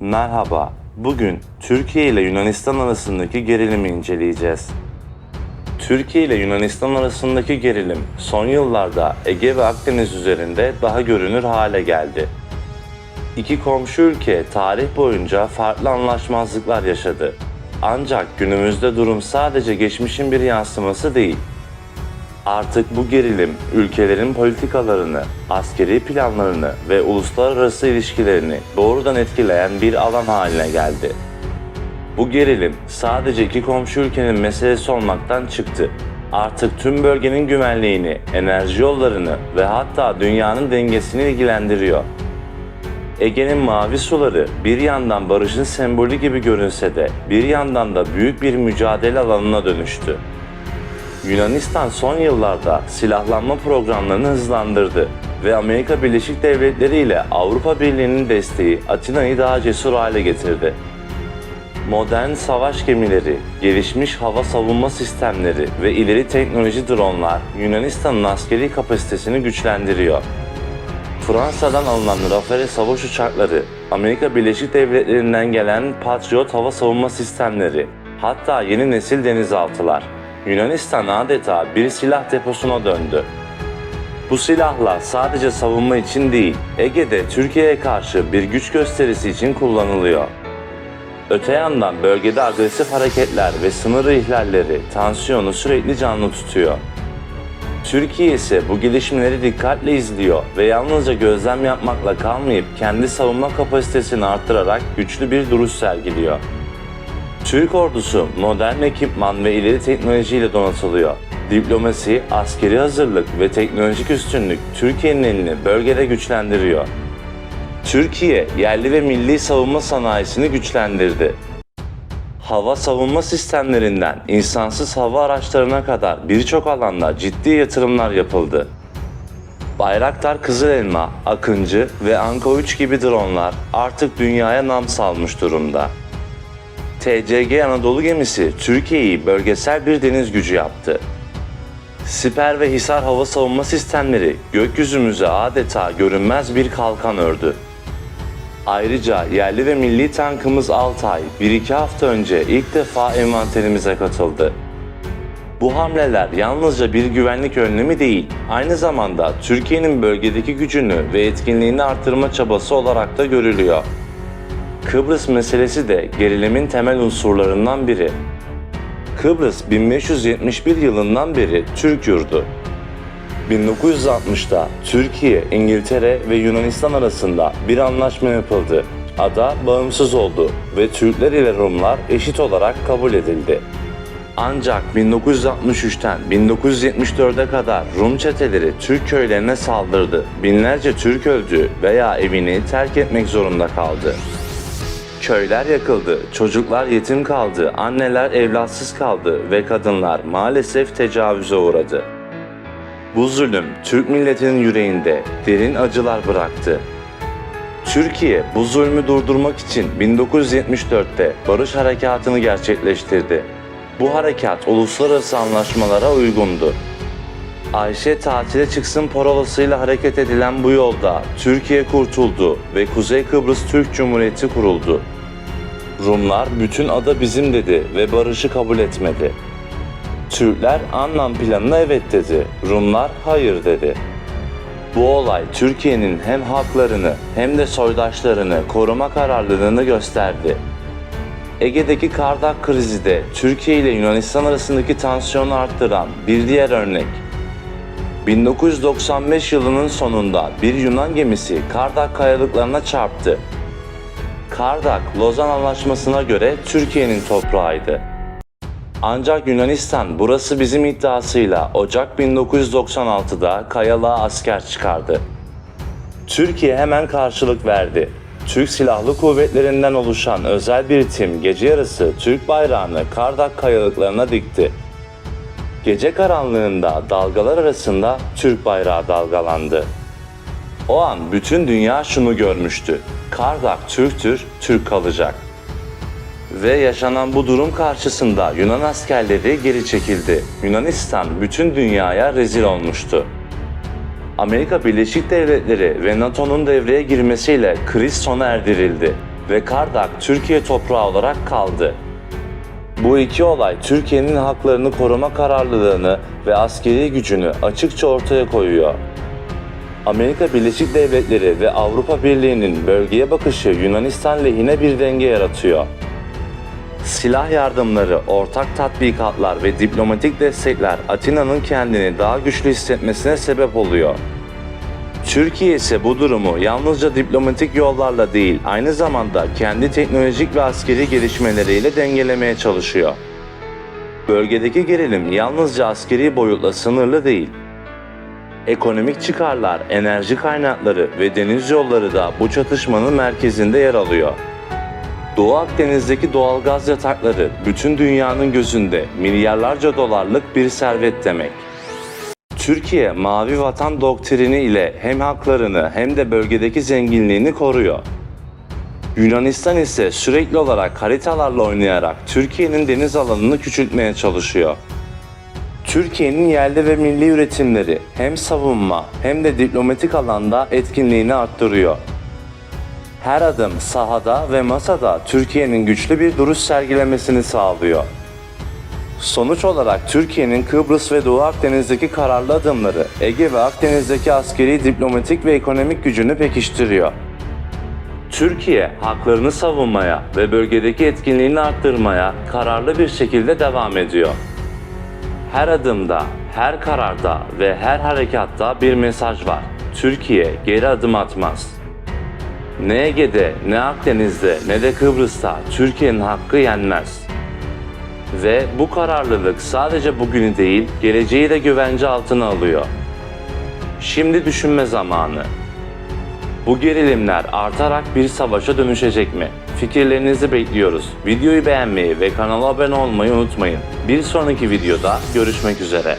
Merhaba. Bugün Türkiye ile Yunanistan arasındaki gerilimi inceleyeceğiz. Türkiye ile Yunanistan arasındaki gerilim son yıllarda Ege ve Akdeniz üzerinde daha görünür hale geldi. İki komşu ülke tarih boyunca farklı anlaşmazlıklar yaşadı. Ancak günümüzde durum sadece geçmişin bir yansıması değil. Artık bu gerilim ülkelerin politikalarını, askeri planlarını ve uluslararası ilişkilerini doğrudan etkileyen bir alan haline geldi. Bu gerilim sadece iki komşu ülkenin meselesi olmaktan çıktı. Artık tüm bölgenin güvenliğini, enerji yollarını ve hatta dünyanın dengesini ilgilendiriyor. Ege'nin mavi suları bir yandan barışın sembolü gibi görünse de bir yandan da büyük bir mücadele alanına dönüştü. Yunanistan son yıllarda silahlanma programlarını hızlandırdı ve Amerika Birleşik Devletleri ile Avrupa Birliği'nin desteği Atina'yı daha cesur hale getirdi. Modern savaş gemileri, gelişmiş hava savunma sistemleri ve ileri teknoloji dronlar Yunanistan'ın askeri kapasitesini güçlendiriyor. Fransa'dan alınan Rafale savaş uçakları, Amerika Birleşik Devletleri'nden gelen Patriot hava savunma sistemleri, hatta yeni nesil denizaltılar. Yunanistan adeta bir silah deposuna döndü. Bu silahlar sadece savunma için değil, Ege'de Türkiye'ye karşı bir güç gösterisi için kullanılıyor. Öte yandan bölgede agresif hareketler ve sınır ihlalleri tansiyonu sürekli canlı tutuyor. Türkiye ise bu gelişmeleri dikkatle izliyor ve yalnızca gözlem yapmakla kalmayıp kendi savunma kapasitesini arttırarak güçlü bir duruş sergiliyor. Türk ordusu modern ekipman ve ileri teknolojiyle donatılıyor. Diplomasi, askeri hazırlık ve teknolojik üstünlük Türkiye'nin elini bölgede güçlendiriyor. Türkiye yerli ve milli savunma sanayisini güçlendirdi. Hava savunma sistemlerinden insansız hava araçlarına kadar birçok alanda ciddi yatırımlar yapıldı. Bayraktar Kızılelma, Akıncı ve Anka 3 gibi dronlar artık dünyaya nam salmış durumda. TCG Anadolu gemisi Türkiye'yi bölgesel bir deniz gücü yaptı. Siper ve Hisar hava savunma sistemleri gökyüzümüze adeta görünmez bir kalkan ördü. Ayrıca yerli ve milli tankımız Altay 1-2 hafta önce ilk defa envanterimize katıldı. Bu hamleler yalnızca bir güvenlik önlemi değil, aynı zamanda Türkiye'nin bölgedeki gücünü ve etkinliğini artırma çabası olarak da görülüyor. Kıbrıs meselesi de gerilimin temel unsurlarından biri. Kıbrıs 1571 yılından beri Türk yurdu. 1960'da Türkiye, İngiltere ve Yunanistan arasında bir anlaşma yapıldı. Ada bağımsız oldu ve Türkler ile Rumlar eşit olarak kabul edildi. Ancak 1963'ten 1974'e kadar Rum çeteleri Türk köylerine saldırdı. Binlerce Türk öldü veya evini terk etmek zorunda kaldı. Köyler yakıldı, çocuklar yetim kaldı, anneler evlatsız kaldı ve kadınlar maalesef tecavüze uğradı. Bu zulüm Türk milletinin yüreğinde derin acılar bıraktı. Türkiye bu zulmü durdurmak için 1974'te barış harekatını gerçekleştirdi. Bu harekat uluslararası anlaşmalara uygundu. Ayşe tatile çıksın parolasıyla hareket edilen bu yolda Türkiye kurtuldu ve Kuzey Kıbrıs Türk Cumhuriyeti kuruldu. Rumlar bütün ada bizim dedi ve barışı kabul etmedi. Türkler anlam planına evet dedi, Rumlar hayır dedi. Bu olay Türkiye'nin hem haklarını hem de soydaşlarını koruma kararlılığını gösterdi. Ege'deki Kardak krizi de Türkiye ile Yunanistan arasındaki tansiyonu arttıran bir diğer örnek. 1995 yılının sonunda bir Yunan gemisi Kardak kayalıklarına çarptı. Kardak, Lozan Anlaşması'na göre Türkiye'nin toprağıydı. Ancak Yunanistan burası bizim iddiasıyla Ocak 1996'da kayalığa asker çıkardı. Türkiye hemen karşılık verdi. Türk Silahlı Kuvvetlerinden oluşan özel bir tim gece yarısı Türk bayrağını Kardak kayalıklarına dikti. Gece karanlığında dalgalar arasında Türk bayrağı dalgalandı. O an bütün dünya şunu görmüştü. Kardak Türktür, Türk kalacak. Ve yaşanan bu durum karşısında Yunan askerleri geri çekildi. Yunanistan bütün dünyaya rezil olmuştu. Amerika Birleşik Devletleri ve NATO'nun devreye girmesiyle kriz sona erdirildi. ve Kardak Türkiye toprağı olarak kaldı. Bu iki olay Türkiye'nin haklarını koruma kararlılığını ve askeri gücünü açıkça ortaya koyuyor. Amerika Birleşik Devletleri ve Avrupa Birliği'nin bölgeye bakışı Yunanistan lehine bir denge yaratıyor. Silah yardımları, ortak tatbikatlar ve diplomatik destekler Atina'nın kendini daha güçlü hissetmesine sebep oluyor. Türkiye ise bu durumu yalnızca diplomatik yollarla değil, aynı zamanda kendi teknolojik ve askeri gelişmeleriyle dengelemeye çalışıyor. Bölgedeki gerilim yalnızca askeri boyutla sınırlı değil. Ekonomik çıkarlar, enerji kaynakları ve deniz yolları da bu çatışmanın merkezinde yer alıyor. Doğu Akdeniz'deki doğal gaz yatakları bütün dünyanın gözünde milyarlarca dolarlık bir servet demek. Türkiye Mavi Vatan doktrini ile hem haklarını hem de bölgedeki zenginliğini koruyor. Yunanistan ise sürekli olarak haritalarla oynayarak Türkiye'nin deniz alanını küçültmeye çalışıyor. Türkiye'nin yerli ve milli üretimleri hem savunma hem de diplomatik alanda etkinliğini arttırıyor. Her adım sahada ve masada Türkiye'nin güçlü bir duruş sergilemesini sağlıyor. Sonuç olarak Türkiye'nin Kıbrıs ve Doğu Akdeniz'deki kararlı adımları Ege ve Akdeniz'deki askeri, diplomatik ve ekonomik gücünü pekiştiriyor. Türkiye haklarını savunmaya ve bölgedeki etkinliğini arttırmaya kararlı bir şekilde devam ediyor. Her adımda, her kararda ve her harekatta bir mesaj var. Türkiye geri adım atmaz. Ne Ege'de, ne Akdeniz'de, ne de Kıbrıs'ta Türkiye'nin hakkı yenmez. Ve bu kararlılık sadece bugünü değil, geleceği de güvence altına alıyor. Şimdi düşünme zamanı. Bu gerilimler artarak bir savaşa dönüşecek mi? Fikirlerinizi bekliyoruz. Videoyu beğenmeyi ve kanala abone olmayı unutmayın. Bir sonraki videoda görüşmek üzere.